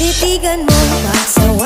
Titigan mo, pasawaan sa